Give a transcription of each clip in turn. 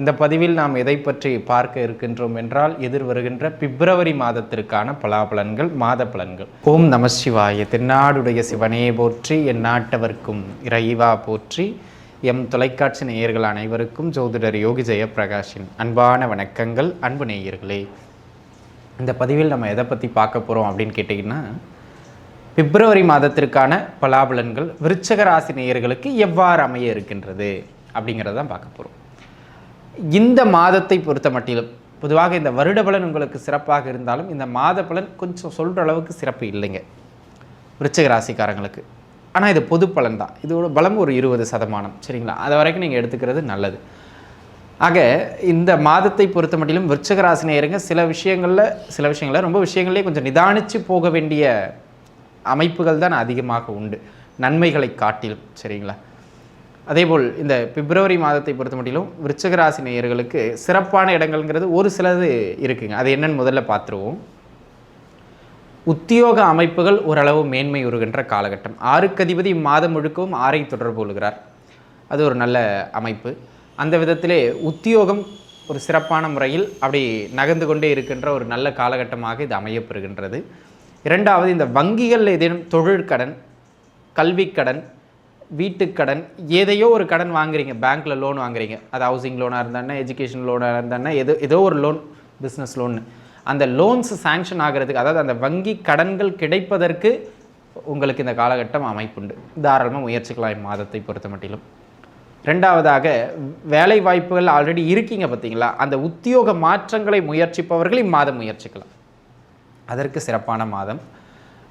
இந்த பதிவில் நாம் எதை பற்றி பார்க்க இருக்கின்றோம் என்றால் எதிர் வருகின்ற பிப்ரவரி மாதத்திற்கான பலாபலன்கள் மாத பலன்கள் ஓம் நம சிவாய. தென்னாடுடைய சிவனே போற்றி என் நாட்டவர்க்கும் இறைவா போற்றி. எம் தொலைக்காட்சி நேயர்கள் அனைவருக்கும் ஜோதிடர் யோகி ஜெயப்பிரகாஷின் அன்பான வணக்கங்கள். அன்பு நேயர்களே இந்த பதிவில் நம்ம எதை பற்றி பார்க்க போகிறோம் அப்படின்னு கேட்டிங்கன்னா பிப்ரவரி மாதத்திற்கான பலாபலன்கள் விருச்சக ராசி நேயர்களுக்கு எவ்வாறு அமைய இருக்கின்றது அப்படிங்கிறத தான் பார்க்க போகிறோம் இந்த மாதத்தை பொறுத்த மட்டிலும் பொதுவாக இந்த வருட பலன் உங்களுக்கு சிறப்பாக இருந்தாலும் இந்த மாத பலன் கொஞ்சம் சொல்கிற அளவுக்கு சிறப்பு இல்லைங்க. விருச்சிக ராசிக்காரங்களுக்கு. ஆனால் இது பொது பலன் தான் இதோட பலம் ஒரு இருபது சதமானம். சரிங்களா? அது வரைக்கும் நீங்கள் எடுத்துக்கிறது நல்லது. ஆக இந்த மாதத்தை பொறுத்த மட்டிலும் விருச்சக ராசினியருங்க சில விஷயங்களில் சில விஷயங்களில் ரொம்ப விஷயங்களே கொஞ்சம் நிதானித்து போக வேண்டிய அமைப்புகள் தான் அதிகமாக உண்டு. நன்மைகளை காட்டிலும். சரிங்களா? அதேபோல் இந்த பிப்ரவரி மாதத்தை பொறுத்த மட்டிலும் விருச்சகராசி நேயர்களுக்கு சிறப்பான இடங்கள்ங்கிறது ஒரு சிலது இருக்குங்க. அது என்னன்னு முதல்ல பார்த்துருவோம். உத்தியோக அமைப்புகள் ஓரளவு மேன்மை உருகின்ற காலகட்டம். ஆறுக்கு அதிபதி இம்மாதம் முழுக்கவும் ஆறை தொடர்பு கொள்கிறார். அது ஒரு நல்ல அமைப்பு. அந்த விதத்திலே உத்தியோகம் ஒரு சிறப்பான முறையில் அப்படி நகர்ந்து கொண்டே இருக்கின்ற ஒரு நல்ல காலகட்டமாக இது அமையப்பெறுகின்றது. இரண்டாவது இந்த வங்கிகளில் ஏதேனும் தொழிற்கடன் கல்விக்கடன் வீட்டுக்கடன் ஏதையோ ஒரு கடன் வாங்குறீங்க. பேங்க்கில் லோன் வாங்குறீங்க. அது ஹவுசிங் லோனாக இருந்தானே எஜுகேஷன் லோனாக இருந்தானே ஏதோ ஏதோ ஒரு லோன் பிஸ்னஸ் லோன்னு அந்த லோன்ஸ் சேங்ஷன் ஆகிறதுக்கு அதாவது அந்த வங்கி கடன்கள் கிடைப்பதற்கு உங்களுக்கு இந்த காலகட்டம் அமைப்புண்டு. தாராளமாக முயற்சிக்கலாம் இம்மாதத்தை பொறுத்த மட்டிலும். ரெண்டாவதாக வேலை வாய்ப்புகள் ஆல்ரெடி இருக்கீங்க பார்த்தீங்களா? அந்த உத்தியோக மாற்றங்களை முயற்சிப்பவர்கள் இம்மாதம் முயற்சிக்கலாம். அதற்கு சிறப்பான மாதம்.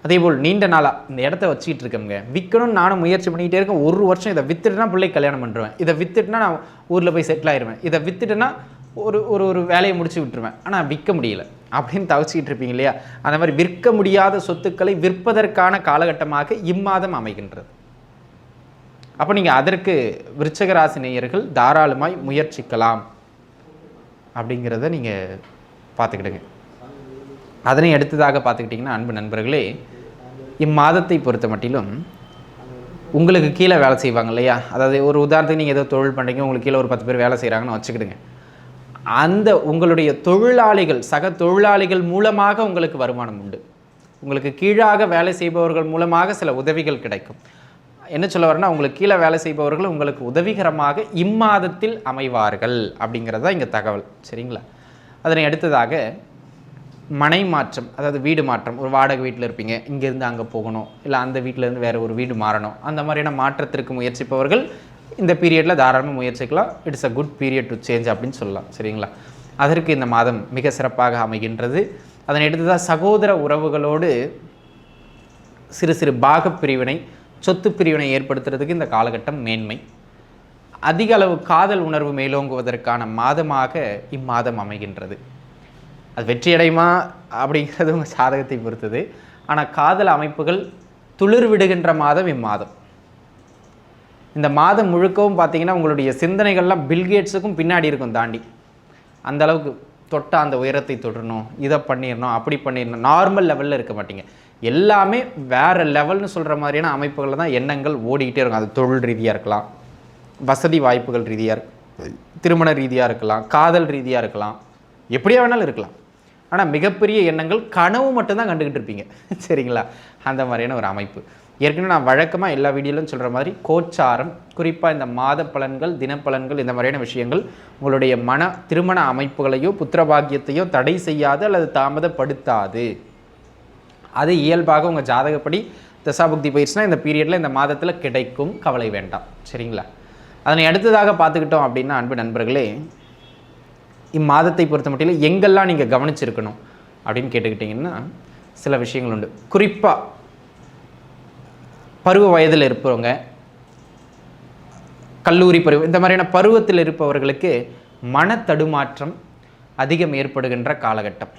அதேபோல் நீண்ட நாளாக இந்த இடத்த வச்சுக்கிட்டு இருக்கேங்க விற்கணும்னு நானும் முயற்சி பண்ணிக்கிட்டே இருக்கேன். ஒரு வருஷம் இதை வித்துட்டுனா பிள்ளை கல்யாணம் பண்ணுறேன் இதை வித்துட்டுனா நான் ஊரில் போய் செட்டில் ஆயிடுவேன் இதை வித்துட்டுனா ஒரு ஒரு ஒரு வேலையை முடிச்சு விட்டுருவேன். ஆனால் விற்க முடியல. அப்படின்னு தவிச்சிக்கிட்டு இருப்பீங்க இல்லையா? அந்த மாதிரி விற்க முடியாத சொத்துக்களை விற்பதற்கான காலகட்டமாக இம்மாதம் அமைகின்றது. அப்போ நீங்கள் அதற்கு விருச்சகராசி நேயர்கள் தாராளமாய் முயற்சிக்கலாம். அப்படிங்கிறத நீங்கள் பார்த்துக்கிடுங்க. அதனை அடுத்ததாக பார்த்துக்கிட்டிங்கன்னா அன்பு நண்பர்களே இம்மாதத்தை பொறுத்த மட்டிலும் உங்களுக்கு கீழே வேலை செய்வாங்க இல்லையா? அதாவது ஒரு உதாரணத்துக்கு நீங்கள் ஏதோ தொழில் பண்ணுறீங்க உங்களுக்கு கீழே ஒரு பத்து பேர் வேலை செய்கிறாங்கன்னு வச்சுக்கிடுங்க. அந்த உங்களுடைய தொழிலாளிகள் சக தொழிலாளிகள் மூலமாக உங்களுக்கு வருமானம் உண்டு. உங்களுக்கு கீழாக வேலை செய்பவர்கள் மூலமாக சில உதவிகள் கிடைக்கும். என்ன சொல்ல வரேன்னா உங்களுக்கு கீழே வேலை செய்பவர்கள் உங்களுக்கு உதவிகரமாக இம்மாதத்தில் அமைவார்கள் அப்படிங்கிறது தான் இங்கே தகவல். சரிங்களா? அதனை அடுத்ததாக மனை மாற்றம் அதாவது வீடு மாற்றம். ஒரு வாடகை வீட்டில் இருப்பீங்க இங்கேருந்து அங்கே போகணும் இல்லை அந்த வீட்டிலேருந்து வேறு ஒரு வீடு மாறணும். அந்த மாதிரியான மாற்றத்திற்கு முயற்சிப்பவர்கள் இந்த பீரியடில் தாராளமாக முயற்சிக்கலாம். It's a good period to change அப்படின்னு சொல்லலாம் சரிங்களா? அதற்கு இந்த மாதம் மிக சிறப்பாக அமைகின்றது. அதனை அடுத்ததாக சகோதர உறவுகளோடு சிறு சிறு பாகப் பிரிவினை சொத்து பிரிவினை ஏற்படுத்துறதுக்கு இந்த காலகட்டம் மேன்மை. அதிக அளவு காதல் உணர்வு மேலோங்குவதற்கான மாதமாக இம்மாதம் அமைகின்றது. அது வெற்றி அடையுமா அப்படிங்கிறது உங்கள் சாதகத்தை பொறுத்தது. ஆனால் காதல் அமைப்புகள் துளிர் விடுகின்ற மாதம் இம்மாதம். இந்த மாதம் முழுக்கவும் பார்த்தீங்கன்னா உங்களுடைய சிந்தனைகள்லாம் பில்கேட்ஸுக்கும் பின்னாடி இருக்கும் தாண்டி. அந்த அளவுக்கு தொட்ட அந்த உயரத்தை தொடரணும் இதை பண்ணிடணும் அப்படி பண்ணிடணும். நார்மல் லெவலில் இருக்க மாட்டீங்க. எல்லாமே வேறு லெவல்னு சொல்கிற மாதிரியான அமைப்புகளில் தான் எண்ணங்கள் ஓடிக்கிட்டே இருக்கும். அது தொழில் ரீதியாக இருக்கலாம் வசதி வாய்ப்புகள் ரீதியாக திருமண ரீதியாக இருக்கலாம் காதல் ரீதியாக இருக்கலாம் எப்படியா வேணாலும் இருக்கலாம். ஆனால் மிகப்பெரிய எண்ணங்கள் கனவு மட்டும்தான் கண்டுக்கிட்டு இருப்பீங்க. சரிங்களா? அந்த மாதிரியான ஒரு அமைப்பு. ஏற்கனவே நான் வழக்கமாக எல்லா வீடியோலையும் சொல்கிற மாதிரி கோச்சாரம் குறிப்பாக இந்த மாத பலன்கள் தினப்பலன்கள் இந்த மாதிரியான விஷயங்கள் உங்களுடைய மன திருமண அமைப்புகளையோ புத்திரபாகியத்தையோ தடை செய்யாது அல்லது தாமதப்படுத்தாது. அது இயல்பாக உங்கள் ஜாதகப்படி தசாபுக்தி பயிற்சினா இந்த பீரியடில் இந்த மாதத்தில் கிடைக்கும் கவலை வேண்டாம். சரிங்களா? அதனை அடுத்ததாக பார்த்துக்கிட்டோம் அப்படின்னா அன்பு நண்பர்களே இம்மாதத்தை பொறுத்த மட்டில் எங்கெல்லாம் நீங்கள் கவனிச்சிருக்கணும் அப்படின்னு கேட்டுக்கிட்டிங்கன்னா சில விஷயங்கள் உண்டு. குறிப்பாக பருவ வயதில் இருப்பவங்க கல்லூரி பருவம் இந்த மாதிரியான பருவத்தில் இருப்பவர்களுக்கு மன தடுமாற்றம் அதிகம் ஏற்படுகின்ற காலகட்டம்.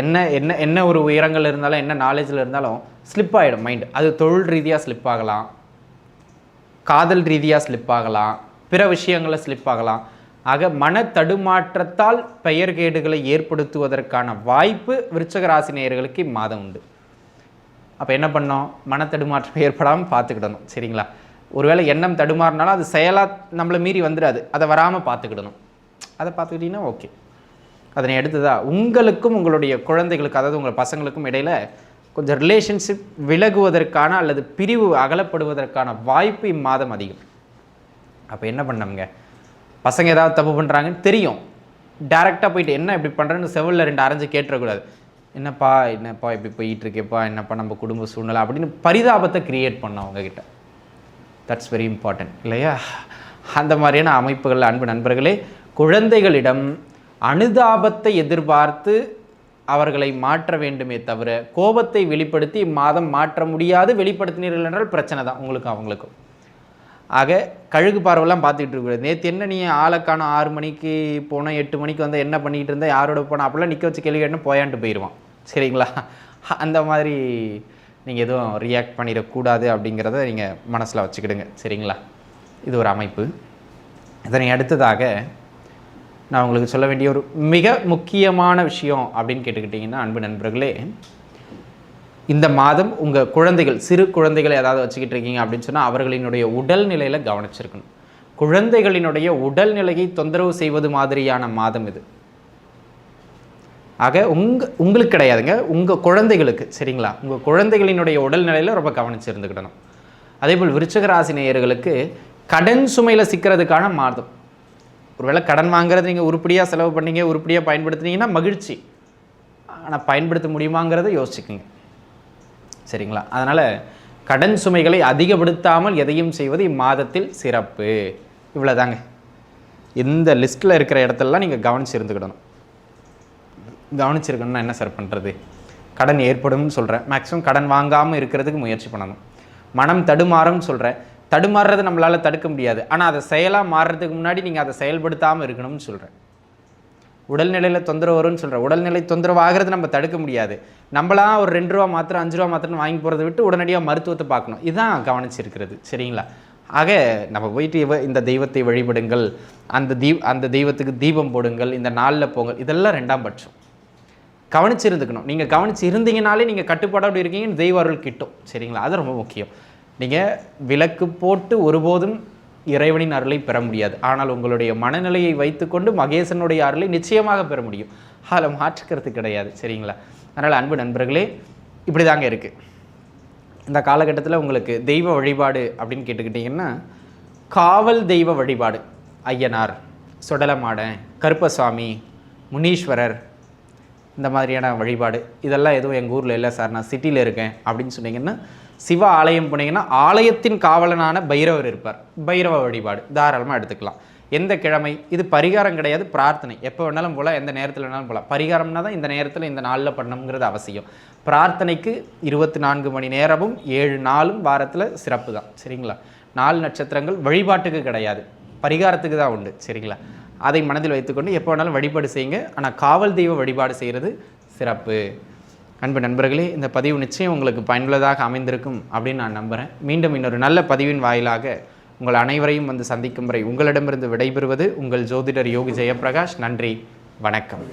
என்ன என்ன என்ன ஒரு உயரங்கள் இருந்தாலும் என்ன நாலேஜில் இருந்தாலும் ஸ்லிப் ஆகிடும் மைண்டு அது தொழில் ரீதியாக ஸ்லிப் ஆகலாம். காதல் ரீதியாக ஸ்லிப் ஆகலாம். பிற விஷயங்களில் ஸ்லிப் ஆகலாம். ஆக மன தடுமாற்றத்தால் பெயர்கேடுகளை ஏற்படுத்துவதற்கான வாய்ப்பு விருச்சகராசி நேயர்களுக்கு இம்மாதம் உண்டு. அப்போ என்ன பண்ணோம்? மன தடுமாற்றம் ஏற்படாமல் பார்த்துக்கிடணும். சரிங்களா? ஒருவேளை எண்ணம் தடுமாறினாலும் அது செயலாக நம்மளை மீறி வந்துடாது. அதை வராமல் பார்த்துக்கிடணும். அதை பார்த்துக்கிட்டிங்கன்னா ஓகே. அதனை அடுத்ததா உங்களுக்கும் உங்களுடைய குழந்தைகளுக்கு அதாவது உங்கள் பசங்களுக்கும் இடையில கொஞ்சம் ரிலேஷன்ஷிப் விலகுவதற்கான அல்லது பிரிவு அகலப்படுவதற்கான வாய்ப்பு இம்மாதம் அதிகம். அப்போ என்ன பண்ணோம்ங்க? பசங்க ஏதாவது தப்பு பண்ணுறாங்கன்னு தெரியும். டேரெக்டாக போயிட்டு என்ன இப்படி பண்ணுறேன்னு செவலில் ரெண்டு அரைஞ்சு கேட்டுறக்கூடாது. என்னப்பா என்னப்பா இப்படி போயிட்டு இருக்கேப்பா என்னப்பா நம்ம குடும்ப சூழ்நிலை அப்படின்னு பரிதாபத்தை கிரியேட் பண்ணோம் அவங்கக்கிட்ட தட்ஸ் வெரி இம்பார்ட்டன்ட் இல்லையா? அந்த மாதிரியான அமைப்புகள் அன்பு நண்பர்களே குழந்தைகளிடம் அனுதாபத்தை எதிர்பார்த்து அவர்களை மாற்ற வேண்டுமே தவிர கோபத்தை வெளிப்படுத்தி மாதம் மாற்ற முடியாது வெளிப்படுத்தினீர்கள் என்றால் பிரச்சனை தான் உங்களுக்கும் அவங்களுக்கும். ஆக கழுகு பார்வைலாம் பார்த்துக்கிட்டு இருக்க நேற்று என்ன நீ ஆளைக்கான ஆறு மணிக்கு போனால் எட்டு மணிக்கு வந்து என்ன பண்ணிக்கிட்டு இருந்தால் யாரோட போனால் அப்படிலாம் நிற்க வச்சு கேள்வி கேட்டு போயான்ட்டு போயிடுவான் சரிங்களா? அந்த மாதிரி நீங்கள் எதுவும் ரியாக்ட் பண்ணிடக்கூடாது அப்படிங்கிறத நீங்கள் மனசில் வச்சுக்கிடுங்க. சரிங்களா? இது ஒரு அமைப்பு. இதனை அடுத்ததாக நான் உங்களுக்கு சொல்ல வேண்டிய ஒரு மிக முக்கியமான விஷயம் அப்படின்னு கேட்டுக்கிட்டிங்கன்னா அன்பு நண்பர்களே இந்த மாதம் உங்கள் குழந்தைகள் சிறு குழந்தைகளை ஏதாவது வச்சுக்கிட்டு இருக்கீங்க அப்படின்னு சொன்னால் அவர்களினுடைய உடல்நிலையில் கவனிச்சிருக்கணும். குழந்தைகளினுடைய உடல்நிலையை தொந்தரவு செய்வது மாதிரியான மாதம் இது. ஆக உங்க உங்களுக்கு கிடையாதுங்க. உங்கள் குழந்தைகளுக்கு சரிங்களா? உங்கள் குழந்தைகளினுடைய உடல்நிலையில் ரொம்ப கவனிச்சிருந்துக்கிடணும் அதேபோல் விருச்சகராசி நேயர்களுக்கு கடன் சுமையில் சிக்கிறதுக்கான மாதம். ஒருவேளை கடன் வாங்குறது நீங்கள் உருப்படியாக செலவு பண்ணீங்க உருப்படியாக பயன்படுத்துனீங்கன்னா மகிழ்ச்சி. ஆனால் பயன்படுத்த முடியுமாங்கிறத யோசிச்சுக்கோங்க. சரிங்களா? அதனால் கடன் சுமைகளை அதிகப்படுத்தாமல் எதையும் செய்வது இம்மாதத்தில் சிறப்பு. இவ்வளோதாங்க இந்த லிஸ்ட்டில் இருக்கிற இடத்துலலாம் நீங்கள் கவனிச்சு இருந்துக்கிடணும். கவனிச்சிருக்கணும்னா என்ன சார் பண்ணுறது கடன் ஏற்படும்னு சொல்கிறேன் மேக்ஸிமம் கடன் வாங்காமல் இருக்கிறதுக்கு முயற்சி பண்ணணும். மனம் தடுமாறும்னு சொல்கிறேன் தடுமாறுறது நம்மளால் தடுக்க முடியாது. ஆனால் அதை செயலாக மாறுறதுக்கு முன்னாடி நீங்கள் அதை செயல்படுத்தாமல் இருக்கணும்னு சொல்கிறேன் உடல்நிலையில் தொந்தரவு வரும்னு சொல்கிறேன் உடல்நிலை தொந்தரவு ஆகிறது நம்ம தடுக்க முடியாது. நம்மளா ஒரு ரெண்டு ரூபா மாத்திரம் அஞ்சு ரூபா மாத்திரம் வாங்கி போகிறத விட்டு உடனடியாக மருத்துவத்தை பார்க்கணும். இதுதான் கவனிச்சிருக்கிறது சரிங்களா? ஆக நம்ம போயிட்டு இவ இந்த தெய்வத்தை வழிபடுங்கள் அந்த தீ அந்த தெய்வத்துக்கு தீபம் போடுங்கள் இந்த நாளில் போங்கள் இதெல்லாம் ரெண்டாம் பட்சம். கவனிச்சு இருந்துக்கணும் நீங்கள் கவனிச்சு இருந்தீங்கனாலே நீங்கள் கட்டுப்பாடோடு இருக்கீங்கன்னு தெய்வ அருள் கிட்டும் சரிங்களா? அது ரொம்ப முக்கியம். நீங்கள் விளக்கு போட்டு ஒருபோதும் இறைவனின் அருளை பெற முடியாது. ஆனால் உங்களுடைய மனநிலையை வைத்துக்கொண்டு மகேசனுடைய அருளை நிச்சயமாக பெற முடியும். அதில் மாற்றுக்கிறது கிடையாது. சரிங்களா? அதனால் அன்பு நண்பர்களே இப்படி தாங்க இருக்குது இந்த காலகட்டத்தில் உங்களுக்கு தெய்வ வழிபாடு அப்படின்னு கேட்டுக்கிட்டிங்கன்னா காவல் தெய்வ வழிபாடு. ஐயனார் சுடலமாடன் கருப்பசாமி முனீஸ்வரர் இந்த மாதிரியான வழிபாடு. இதெல்லாம் எதுவும் எங்கள் ஊரில் இல்லை சார். நான் சிட்டியில் இருக்கேன் அப்படின்னு சொன்னீங்கன்னா சிவ ஆலயம் போனீங்கன்னா ஆலயத்தின் காவலனான பைரவர் இருப்பார். பைரவ வழிபாடு. தாராளமாக எடுத்துக்கலாம். எந்த கிழமை? இது பரிகாரம் கிடையாது பிரார்த்தனை. எப்போ வேணாலும் போகலாம் எந்த நேரத்தில் வேணாலும் போகலாம் பரிகாரம்னா தான் இந்த நேரத்தில் இந்த நாளில் பண்ணணுங்கிறது அவசியம். பிரார்த்தனைக்கு இருபத்தி நான்கு மணி நேரமும் ஏழு நாளும் வாரத்தில் சிறப்பு தான். சரிங்களா? நாலு நட்சத்திரங்கள் வழிபாட்டுக்கு கிடையாது. பரிகாரத்துக்கு தான் உண்டு. சரிங்களா? அதை மனதில் வைத்துக்கொண்டு எப்போ வேணாலும் வழிபாடு செய்யுங்க. ஆனால் காவல் தெய்வ வழிபாடு செய்கிறது சிறப்பு. அன்பு நண்பர்களே இந்த பதிவு நிச்சயம் உங்களுக்கு பயனுள்ளதாக அமைந்திருக்கும் அப்படின்னு நான் நம்புகிறேன் மீண்டும் இன்னொரு நல்ல பதிவின் வாயிலாக உங்கள் அனைவரையும் வந்து சந்திக்கும் வரை உங்களிடமிருந்து விடைபெறுவது உங்கள் ஜோதிடர் யோகி ஜெயபிரகாஷ் நன்றி வணக்கம்.